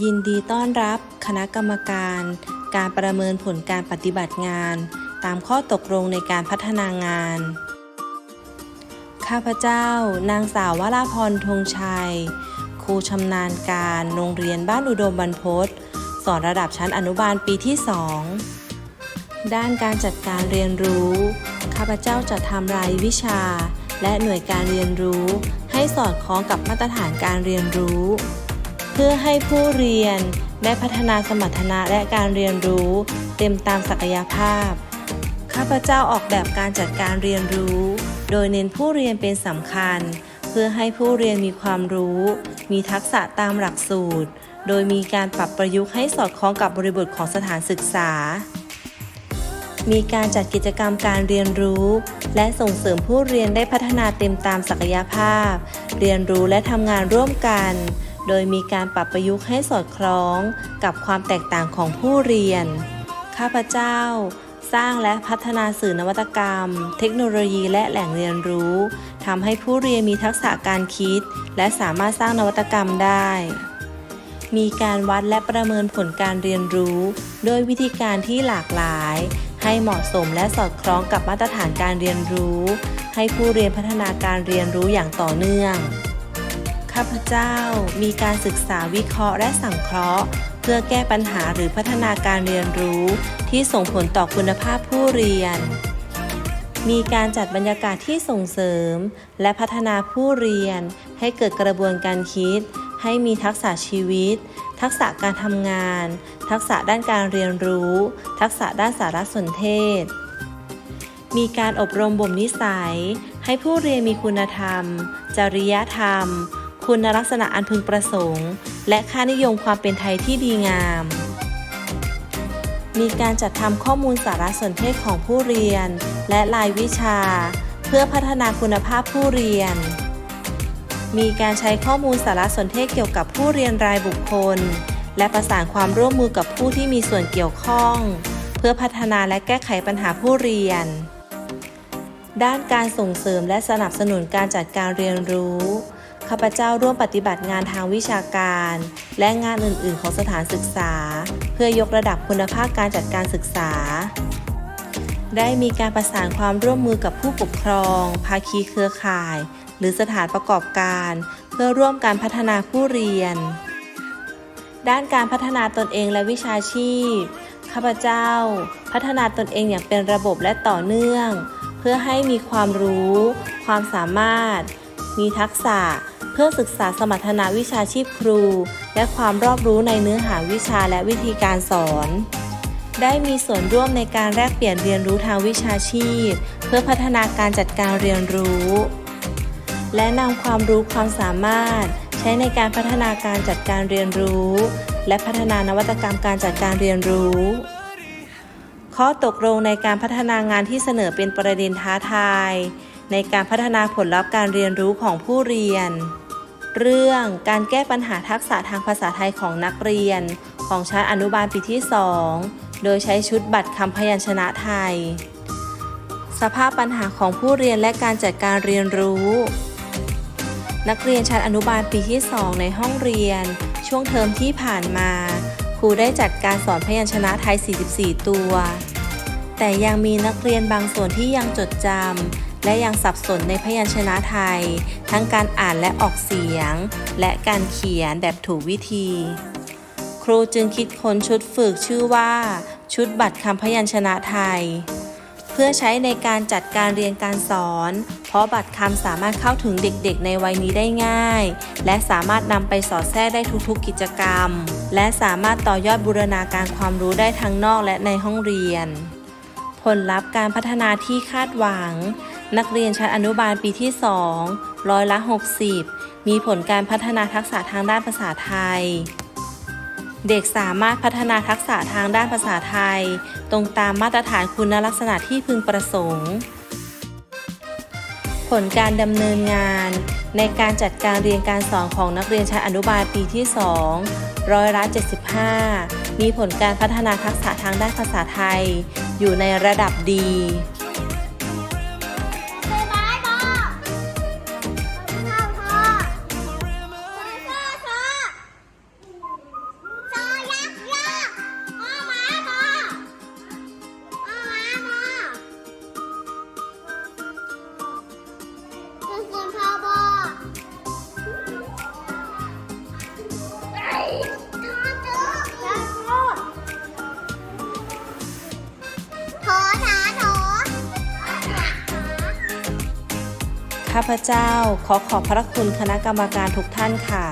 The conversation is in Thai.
ยินดีต้อนรับคณะกรรมการ การประเมินผลการปฏิบัติงาน ตามข้อตกลงในการพัฒนางาน ข้าพเจ้า นางสาววราพรธงชัย ครูชำนาญการโรงเรียนบ้านอุดมบรรพตสอนระดับชั้นอนุบาลปีที่ 2 ด้านการจัดการเรียนรู้ ข้าพเจ้าจะทำรายวิชา และหน่วยการเรียนรู้ ให้สอดคล้องกับมาตรฐานการเรียนรู้ พื่อให้ผู้เรียนได้พัฒนาสมรรถนะและการเรียนรู้ เต็มตามศักยภาพ ข้าพเจ้าออกแบบการจัดการเรียนรู้ โดยเน้นผู้เรียนเป็นสำคัญ เพื่อให้ผู้เรียนมีความรู้ มีทักษะตามหลักสูตร โดยมีการปรับประยุกต์ให้สอดคล้องกับบริบทของสถานศึกษา มีการจัดกิจกรรมการเรียนรู้ และส่งเสริมผู้เรียนได้พัฒนาเต็มตามศักยภาพ เรียนรู้และทำงานร่วมกัน โดยมีการปรับประยุกต์ให้สอดคล้องกับความแตกต่างของผู้เรียน ข้าพเจ้า สร้างและพัฒนาสื่อนวัตกรรม เทคโนโลยีและแหล่งเรียนรู้ทำให้ผู้เรียนมีทักษะการคิด และสามารถสร้างนวัตกรรมได้ มีการวัดและประเมินผลการเรียนรู้ โดยวิธีการที่หลากหลาย ให้เหมาะสมและสอดคล้องกับมาตรฐานการเรียนรู้ ให้ผู้เรียนพัฒนาการเรียนรู้อย่างต่อเนื่อง ข้าพเจ้ามีการศึกษาวิเคราะห์และสังเคราะห์ เพื่อแก้ปัญหาหรือพัฒนาการเรียนรู้ ที่ส่งผลต่อคุณภาพผู้เรียน มีการจัดบรรยากาศที่ส่งเสริม และพัฒนาผู้เรียน ให้เกิดกระบวนการคิด ให้มีทักษะชีวิต ทักษะการทำงาน ทักษะด้านการเรียนรู้ ทักษะด้านสารสนเทศ มีการอบรมบ่มนิสัย ให้ผู้เรียนมีคุณธรรม จริยธรรม คุณลักษณะอันพึงประสงค์ และค่านิยมความเป็นไทยที่ดีงาม มีการจัดทำข้อมูลสารสนเทศของผู้เรียน และรายวิชา เพื่อพัฒนาคุณภาพผู้เรียน มีการใช้ข้อมูลสารสนเทศเกี่ยวกับผู้เรียนรายบุคคล และประสานความร่วมมือกับผู้ที่มีส่วนเกี่ยวข้อง เพื่อพัฒนาและแก้ไขปัญหาผู้เรียน ด้านการส่งเสริมและสนับสนุนการจัดการเรียนรู้ ข้าพเจ้าร่วมปฏิบัติงานทางวิชาการ และงานอื่น ๆ ของสถานศึกษา เพื่อยกระดับคุณภาพการจัดการศึกษา ได้มีการประสานความร่วมมือกับผู้ปกครอง ภาคีเครือข่าย หรือสถานประกอบการ เพื่อร่วมการพัฒนาผู้เรียน ด้านการพัฒนาตนเองและวิชาชีพ ข้าพเจ้า พัฒนาตนเองอย่างเป็นระบบและต่อเนื่อง เพื่อให้มีความรู้ ความสามารถมีทักษะ เพื่อศึกษาสมรรถนะวิชาชีพครู และความรอบรู้ในเนื้อหาวิชาและวิธีการสอน ได้มีส่วนร่วมในการแลกเปลี่ยนเรียนรู้ทางวิชาชีพ เพื่อพัฒนาการจัดการเรียนรู้ และนำความรู้ความสามารถ ใช้ในการพัฒนาการจัดการเรียนรู้ และพัฒนานวัตกรรมการจัดการเรียนรู้ข้อตกลงในการพัฒนางานที่เสนอเป็นประเด็นท้าทาย ในการพัฒนาผลลัพธ์การเรียนรู้ของผู้เรียน เรื่องการแก้ปัญหาทักษะทางภาษาไทยของนักเรียน ของชั้นอนุบาลปีที่ 2 โดยใช้ชุดบัตรคำพยัญชนะไทย สภาพปัญหาของผู้เรียนและการจัดการเรียนรู้ นักเรียนชั้นอนุบาลปีที่ 2 ในห้องเรียน ช่วงเทอมที่ผ่านมา ครูได้จัดการสอนพยัญชนะไทย 44 ตัว แต่ยังมีนักเรียนบางส่วนที่ยังจดจำ และยังสับสนในพยัญชนะไทย ทั้งการอ่านและออกเสียง และการเขียนแบบถูกวิธี ครูจึงคิดค้นชุดฝึกชื่อว่า ชุดบัตรคำพยัญชนะไทย เพื่อใช้ในการจัดการเรียนการสอน เพราะบัตรคำสามารถเข้าถึงเด็กๆ ในวัยนี้ได้ง่าย และสามารถนำไปสอดแทรกได้ทุกๆกิจกรรม และสามารถต่อยอดบูรณาการความรู้ได้ทั้งนอกและในห้องเรียน ผลลัพธ์การพัฒนาที่คาดหวัง นักเรียนชั้นอนุบาลปีที่ 2 ร้อยละ 60 มีผลการพัฒนาทักษะทางด้านภาษาไทย เด็กสามารถพัฒนาทักษะทางด้านภาษาไทย ตรงตามมาตรฐานคุณลักษณะที่พึงประสงค์ ผลการดำเนินงาน ในการจัดการเรียนการสอนของนักเรียนชั้นอนุบาลปีที่ 2 ร้อยละ 75 มีผลการพัฒนาทักษะทางด้านภาษาไทย อยู่ในระดับดี ข้าพเจ้า ขอขอบพระคุณคณะกรรมการทุกท่านค่ะ